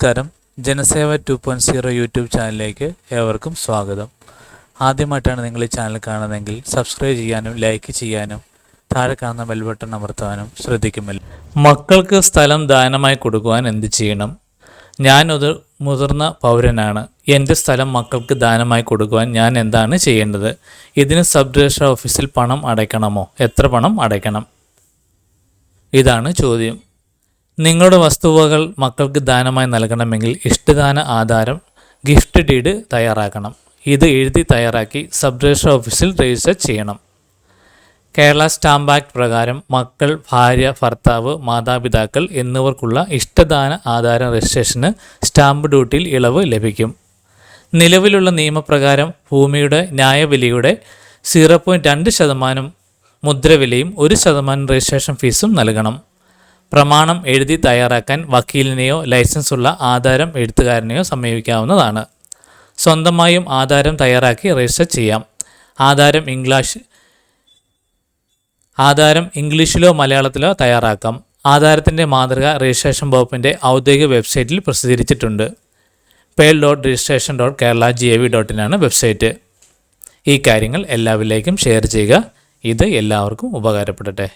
നമസ്കാരം. Janaseva two point zero YouTube ചാനലിലേക്ക് ഏവർക്കും സ്വാഗതം. ആദ്യമായിട്ടാണ് നിങ്ങൾ ഈ ചാനൽ കാണുന്നതെങ്കിൽ സബ്സ്ക്രൈബ് ചെയ്യാനും ലൈക്ക് ചെയ്യാനും താഴെ കാണുന്ന ബെൽ ബട്ടൺ അമർത്താനും ശ്രദ്ധിക്കുമല്ലോ. മക്കൾക്ക് സ്ഥലം ദാനമായി കൊടുക്കുവാൻ എന്ത് ചെയ്യണം? ഞാനൊരു മുതിർന്ന പൗരനാണ്. എന്റെ സ്ഥലം മക്കൾക്ക് ദാനമായി കൊടുക്കുവാൻ ഞാൻ എന്താണ് ചെയ്യേണ്ടത്? ഇതിന് സബ് രജിസ്ട്രാർ ഓഫീസിൽ പണം അടയ്ക്കണമോ? എത്ര പണം അടയ്ക്കണം? ഇതാണ് ചോദ്യം. നിങ്ങളുടെ വസ്തുവകൾ മക്കൾക്ക് ദാനമായി നൽകണമെങ്കിൽ ഇഷ്ടദാന ആധാരം ഗിഫ്റ്റ് ഡീഡ് തയ്യാറാക്കണം. ഇത് എഴുതി തയ്യാറാക്കി സബ് രജിസ്റ്റർ ഓഫീസിൽ രജിസ്റ്റർ ചെയ്യണം. കേരള സ്റ്റാമ്പ് ആക്ട് പ്രകാരം മക്കൾ ഭാര്യ ഭർത്താവ് മാതാപിതാക്കൾ എന്നിവർക്കുള്ള ഇഷ്ടദാന ആധാര രജിസ്ട്രേഷന് സ്റ്റാമ്പ് ഡ്യൂട്ടിയിൽ ഇളവ് ലഭിക്കും. നിലവിലുള്ള നിയമപ്രകാരം ഭൂമിയുടെ ന്യായവിലയുടെ സീറോ പോയിന്റ് രണ്ട് ശതമാനം മുദ്രവിലയും ഒരു ശതമാനം രജിസ്ട്രേഷൻ ഫീസും നൽകണം. പ്രമാണം എഴുതി തയ്യാറാക്കാൻ വക്കീലിനെയോ ലൈസൻസ് ഉള്ള ആധാരം എഴുത്തുകാരനെയോ സമീപിക്കാവുന്നതാണ്. സ്വന്തമായും ആധാരം തയ്യാറാക്കി രജിസ്റ്റർ ചെയ്യാം. ആധാരം ഇംഗ്ലീഷ് ആധാരം ഇംഗ്ലീഷിലോ മലയാളത്തിലോ തയ്യാറാക്കാം. ആധാരത്തിന്റെ മാതൃക രജിസ്ട്രേഷൻ വകുപ്പിന്റെ ഔദ്യോഗിക വെബ്സൈറ്റിൽ പ്രസിദ്ധീകരിച്ചിട്ടുണ്ട്. പേൽ dot registration dot Kerala G A V ഡോട്ടിനാണ് website. ഈ കാര്യങ്ങൾ എല്ലാവരിലേക്കും ഷെയർ ചെയ്യുക. ഇത് എല്ലാവർക്കും ഉപകാരപ്പെടട്ടെ.